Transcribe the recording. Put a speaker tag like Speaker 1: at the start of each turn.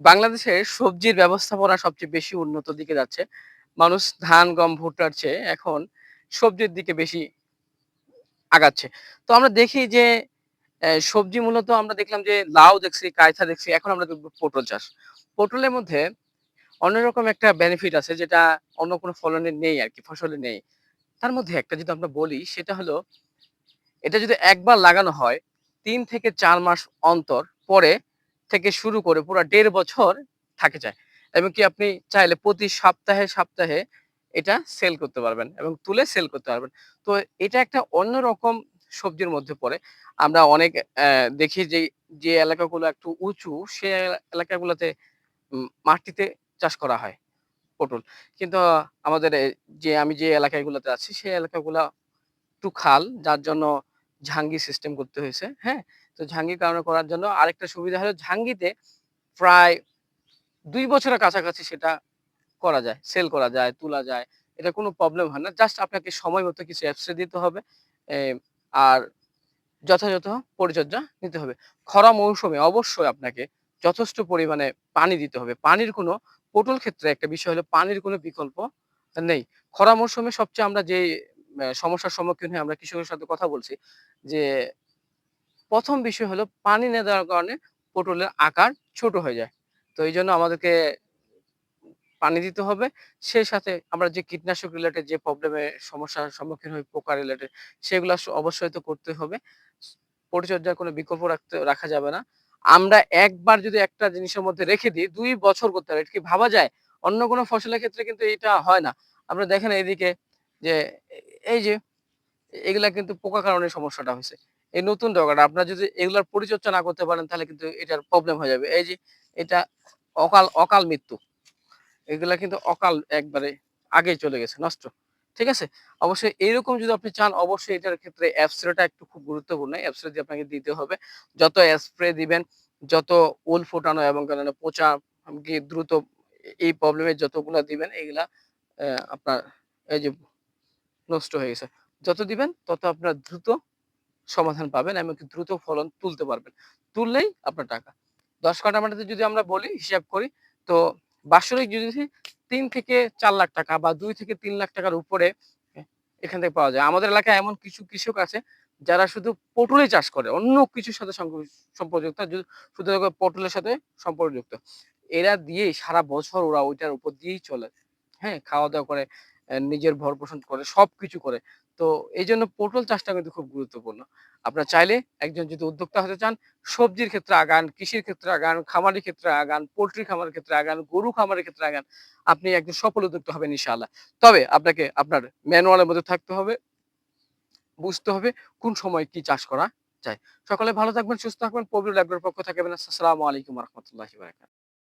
Speaker 1: বাংলাদেশের সবজির ব্যবস্থাপনা সবচেয়ে বেশি উন্নত দিকে যাচ্ছে। মানুষ ধান, গম, ভুট্টার চেয়ে এখন সবজির দিকে বেশি আগাচ্ছে। তো আমরা দেখি যে সবজি মূলত আমরা দেখলাম যে লাউ দেখছি, কায়থা দেখছি, এখন আমরা দেখব পটল চাষ। পটলের মধ্যে অন্যরকম একটা বেনিফিট আছে যেটা অন্য কোনো ফলনে নেই আর কি ফসলে নেই। তার মধ্যে একটা যদি আমরা বলি সেটা হলো এটা যদি একবার লাগানো হয় তিন থেকে চার মাস অন্তর পরে থেকে শুরু করে পুরা দেড় বছর থাকে যায়। এবং কি আপনি চাইলে প্রতি সপ্তাহে, সপ্তাহে এটা সেল করতে পারবেন এবং তুলে সেল করতে পারবেন। তো এটা একটা অন্যরকম সবজির মধ্যে পড়ে। আমরা অনেক দেখি যে, যে এলাকাগুলো একটু উঁচু সে এলাকাগুলোতে মাটিতে চাষ করা হয় পটল। কিন্তু আমাদের যে আমি যে এলাকাগুলোতে আছি সেই এলাকাগুলা একটু খাল যার জন্য ঝাঙ্গি সিস্টেম করতে হয়েছে। হ্যাঁ? তো ঝাঙ্গির কারণে করার জন্য আরেকটা সুবিধা হলো ঝাঙ্গিতে প্রায় দুই বছরের কাছাকাছি সেটা করা যায়, সেল করা যায়, তোলা যায়। এটা কোনো প্রবলেম হয় না। জাস্ট আপনাকে সময় মতো কিছু স্প্রে দিতে হবে। আর যথাযথ পরিচর্যা নিতে হবে। খরা মৌসুমে অবশ্যই আপনাকে যথেষ্ট পরিমাণে পানি দিতে হবে। পানির কোনো পটল ক্ষেত্রে একটা বিষয় হলো পানির কোনো বিকল্প নেই। খরা মৌসুমে সবচেয়ে আমরা যে সমস্যার সম্মুখীন হয়ে আমরা কৃষকের সাথে কথা বলছি যে ১ম বিষয় হলো পানি না দেওয়ার কারণে পটলের আকার ছোট হয়ে যায়। তো এই জন্য আমাদেরকে পানি দিতে হবে। সেই সাথে আমরা যে কীটনাশক রিলেটেড যে প্রবলেমে সমস্যার সম্মুখীন হই, পোকা রিলেটেড সেগুলা অবশ্যই তো করতে হবে। পরিচর্যার কোনো বিকল্প রাখতে, রাখা যাবে না। আমরা একবার যদি একটা জিনিসের মধ্যে রেখে দিই, দুই বছর করতে পারি। এটা কি ভাবা যায়? অন্য কোনো ফসলের ক্ষেত্রে কিন্তু এটা হয় না। আপনারা দেখেন এইদিকে যে, এই যে, এগুলা কিন্তু পোকার কারণে সমস্যাটা হইছে। এই নতুন ডগাটা আপনারা যদি এগুলার পরিচর্যা না করতে পারেন তাহলে কিন্তু এটার প্রবলেম হয়ে যাবে। এই যে এটা অকাল অকাল মৃত্যু। এগুলা কিন্তু অকাল একবারে আগেই চলে গেছে নষ্ট। ঠিক আছে? অবশ্যই এরকম যদি আপনি চান অবশ্যই এটার ক্ষেত্রে স্প্রেটা একটু খুব গুরুত্বপূর্ণ। স্প্রে দিয়ে আপনাকে দিতে হবে। যত স্প্রে দিবেন, যত ওল ফোটানো এবং পচা কি দ্রুত এই প্রবলেমে যতগুলা দিবেন এগুলা আপনার এই যে নষ্ট হয়ে গেছে। যত দিবেন তত আপনার দ্রুত সমাধান পাবেন এবং দ্রুত ফলন তুলতে পারবেন। তুললেই আপনার টাকা। ১০ কাঠা মাটিতে যদি আমরা বলি হিসাব করি তো বাৎসরিক যদি ৩ থেকে ৪ লাখ টাকা বা ২ থেকে ৩ লাখ টাকার উপরে এখান থেকে পাওয়া যায়। আমাদের এলাকায় এমন কিছু কৃষক আছে যারা শুধু পটলই চাষ করে। অন্য কিছুর সাথে সম্পর্কযুক্ত শুধু পটলের সাথে সম্পর্কযুক্ত। এরা দিয়েই সারা বছর ওরা ওইটার উপর দিয়েই চলে। হ্যাঁ? খাওয়া-দাওয়া করে, নিজের ভরণ-পোষণ করে, সবকিছু করে। তো এইজন্য পটল চাষটা কিন্তু খুব গুরুত্বপূর্ণ। আপনারা চাইলে একজন যদি উদ্যোক্তা হতে চান, সবজির ক্ষেত্রে আগান, কৃষির ক্ষেত্রে আগান, খামারের ক্ষেত্রে আগান, পোল্ট্রি খামারের ক্ষেত্রে আগান, গরু খামারের ক্ষেত্রে আগান। আপনি একজন সফল উদ্যোক্তা হবেন ইনশাআল্লাহ। তবে আপনাকে আপনার ম্যানুয়ালের মধ্যে থাকতে হবে। বুঝতে হবে কোন সময় কি চাষ করা যায়। সকলে ভালো থাকবেন, সুস্থ থাকবেন। প্রবীর ল্যাবরের পক্ষ থাকবেন আসসালামু আলাইকুম রাহমাতুল্লাহি।